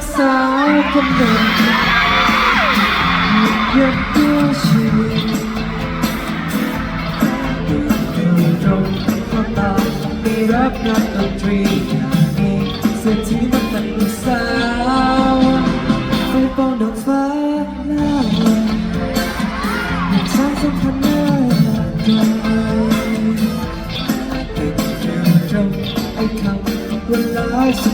กสาวคนหนึ่งหยังตัวชีวิตอยู่ตรงข้อตาไม่รับนักดนตรีอย่างนี้เสียทีมันเป็นลูกสาวไฟปองดอกฟ้าหน้าวันยังสร้างสัมพันธ์น่ารักไกลติดอยู่ตรงไอ้คำว่าลฟ์สไ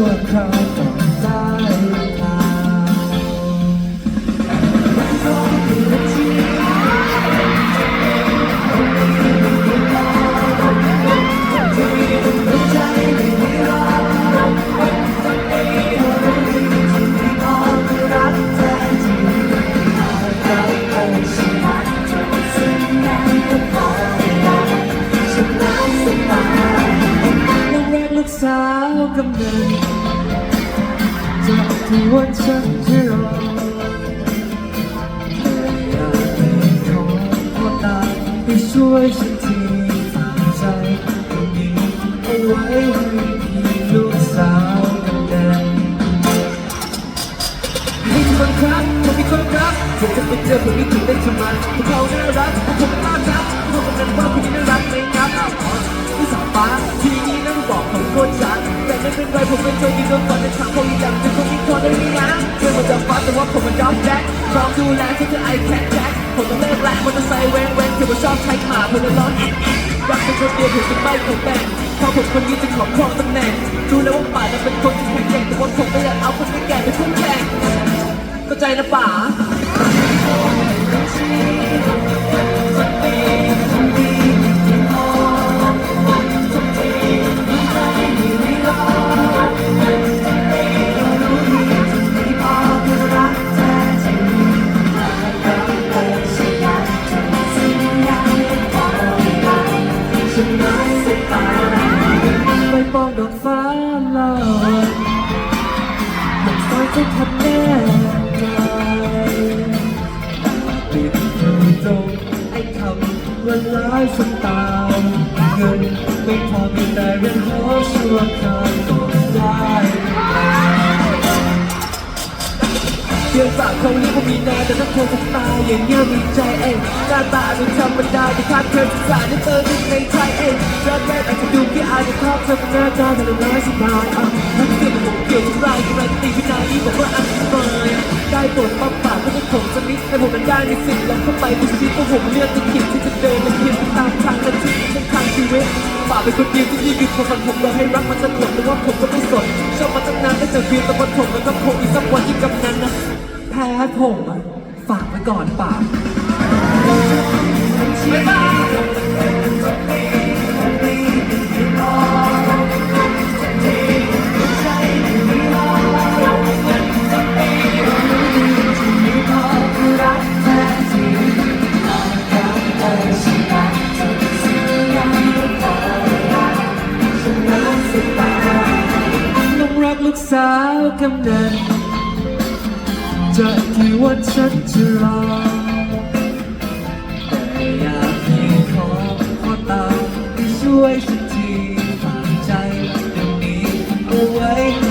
ชั่วคราวต้องได้เวลาลูกรักลูกสาวกำเนิด จากที่วันฉันจะรออยากให้เของพ่อตาไปช่วยฉันทีฝากใจตรงนี้เอาไว้ให้พี่ลูกสาวกำเนิดมีคนรักผมมีคนรักผมจะไปเจอคนนี้ถึงได้ทำมันพวกเขาน่ารักพวกผมน่ารักพวกมันว่าคนนี้น่ารักไมครับ ไม่เป็นไรผมเป็นโชคดีโดนก่อนในทางเขาอยากจะคนนี้พอได้ไหมนะเพื่อนมันจะฟ้าแต่ว่าผมมันดอกแจ็คพร้อมดูแลที่จะไอแคทแจ็คผมต้องเลิกแล้วมอเตอร์ไซค์แว้งแว้งคือผมชอบใช้หมาผมจะร้องแอะแอะรักเป็นคนเดียวผมจะไม่คงแบ่งเพราะผมคนนี้จะขอครองตำแหน่งรู้แล้วว่าป่าจะเป็นคนที่แข็งแกร่งแต่ว่าผมไม่อยากเอาคนที่แก่ไปพุ่งแข่งเข้าใจนะป๋า จะทำแน่ใจติดอยู่ตรงไอ้คำว่าร้ายสไตล์เงินไม่พอมีแต่เรื่องหอชั่วคราวก็ได้เดือนฝากเขาเรียกว่ามีนาแต่ถ้าเธอจะตายอย่างเงี้ยมีใจเองหน้าตาดูธรรมดาแต่ถ้าเธอศึกษาในเธอดูในใจเองเริ่มแรกอาจจะดูแค่อาจจะชอบเธอเป็นหน้าจอแต่ละร้ายสบายอะ ทั้งเกี่ยวกับผมเกี่ยวกับเราการันตีวินาทีบอกว่าอันตรายได้ปรดมาปากก็จะผมจะมิดให้ผมนั้นได้ในสิ่งลองเข้าไปดูชีวิตของผมเลือกจะคิดที่จะเดินและคิดตามทางและที่เส้นทางชีวิตฝากเป็นคนเดียวที่นี่คือความฝันผมรอให้รักมันสนุกแต่ว่าผมก็ไม่สนชอบมาตั้งนานแต่เจอเพียงตะวันผมแล้วก็คงอีกสักวันที่กำนันนะแพ้ผมอะฝากไว้ก่อนป่าบ๊า ลูกสาวกำเนันจะกี่วันฉันจะรอแต่อยากให้ขอพ่อตาช่วยฉันทีฝากใจตรงนี้เอาไว้